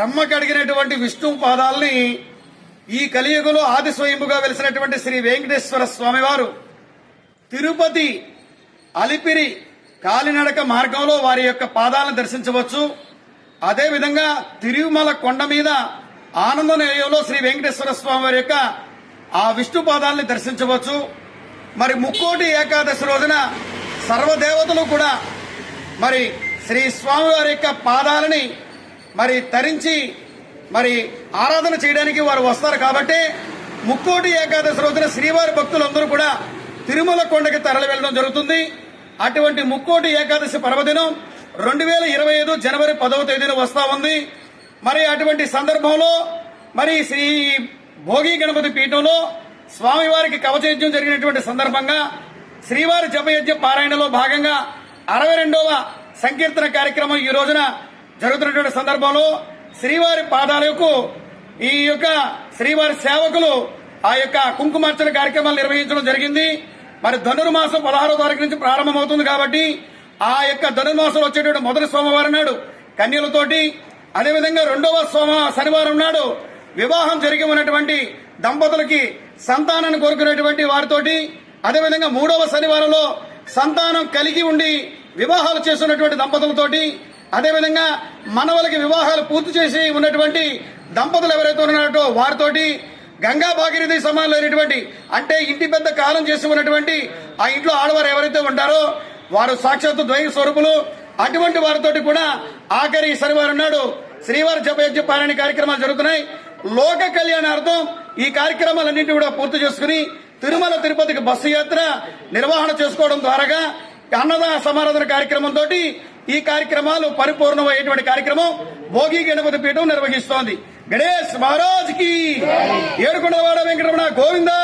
బ్రహ్మకి అడిగినటువంటి విష్ణు పాదాలని ఈ కలియుగలో ఆది స్వయంపుగా వెలిసినటువంటి శ్రీ వెంకటేశ్వర స్వామివారు తిరుపతి అలిపిరి కాలినడక మార్గంలో వారి యొక్క పాదాలను దర్శించవచ్చు. అదేవిధంగా తిరుమల కొండ మీద ఆనంద నిలయంలో శ్రీ వెంకటేశ్వర స్వామి వారి యొక్క ఆ విష్ణు పాదాలని దర్శించవచ్చు. మరి ముక్కోటి ఏకాదశి రోజున సర్వదేవతలు కూడా మరి శ్రీ స్వామివారి యొక్క పాదాలని మరి తరించి మరి ఆరాధన చేయడానికి వారు వస్తారు కాబట్టి ముక్కోటి ఏకాదశి రోజున శ్రీవారి భక్తులందరూ కూడా తిరుమల కొండకి తరలి వెళ్ళడం జరుగుతుంది. అటువంటి ముక్కోటి ఏకాదశి పర్వదినం రెండు వేల ఇరవై ఐదు జనవరి పదవ తేదీన వస్తా ఉంది. మరి అటువంటి సందర్భంలో మరి శ్రీ భోగి గణపతి పీఠంలో స్వామివారికి కవచయజ్ఞం జరిగినటువంటి సందర్భంగా శ్రీవారి జపయజ్ఞ పారాయణలో భాగంగా అరవై రెండవ సంకీర్తన కార్యక్రమం ఈ రోజున జరుగుతున్నటువంటి సందర్భంలో శ్రీవారి పాదాలకు ఈ యొక్క శ్రీవారి సేవకులు ఆ యొక్క కుంకుమార్చన కార్యక్రమాలు నిర్వహించడం జరిగింది. మరి ధనుర్మాసం పదహారో తారీఖు నుంచి ప్రారంభమవుతుంది కాబట్టి ఆ యొక్క ధనుర్మాసం వచ్చేటువంటి మొదటి సోమవారం నాడు కన్యలతోటి అదేవిధంగా రెండవ సోమ శనివారం నాడు వివాహం జరిగి ఉన్నటువంటి దంపతులకి సంతానాన్ని కోరుకునేటువంటి వారితోటి అదేవిధంగా మూడవ శనివారంలో సంతానం కలిగి ఉండి వివాహాలు చేస్తున్నటువంటి దంపతులతోటి అదేవిధంగా మనవలకి వివాహాలు పూర్తి చేసి ఉన్నటువంటి దంపతులు ఎవరైతే ఉన్నారో వారితోటి గంగా భాగీరథి సమానమైనటువంటి అంటే ఇంటి పెద్ద కాలం చేసి ఉన్నటువంటి ఆ ఇంట్లో ఆడవారు ఎవరైతే ఉంటారో వారు సాక్షాత్తు ద్వైత స్వరూపులు అటువంటి వారితోటి కూడా ఆఖరి శనివారం నాడు శ్రీవారి జపయజ్ఞ పారాయణ కార్యక్రమాలు జరుగుతున్నాయి. లోక కళ్యాణార్థం ఈ కార్యక్రమాలన్నింటినీ కూడా పూర్తి చేసుకుని తిరుమల తిరుపతికి బస్సు యాత్ర నిర్వహణ చేసుకోవడం ద్వారాగా అన్నదాన సమారాధన కార్యక్రమంతో ఈ కార్యక్రమాలు పరిపూర్ణమయ్యేటువంటి కార్యక్రమం భోగి గణపతి పీఠం నిర్వహిస్తోంది. గణేష్ మహారాజ్కి. ఏడుకొండవాడ వెంకటరమణ గోవిందా.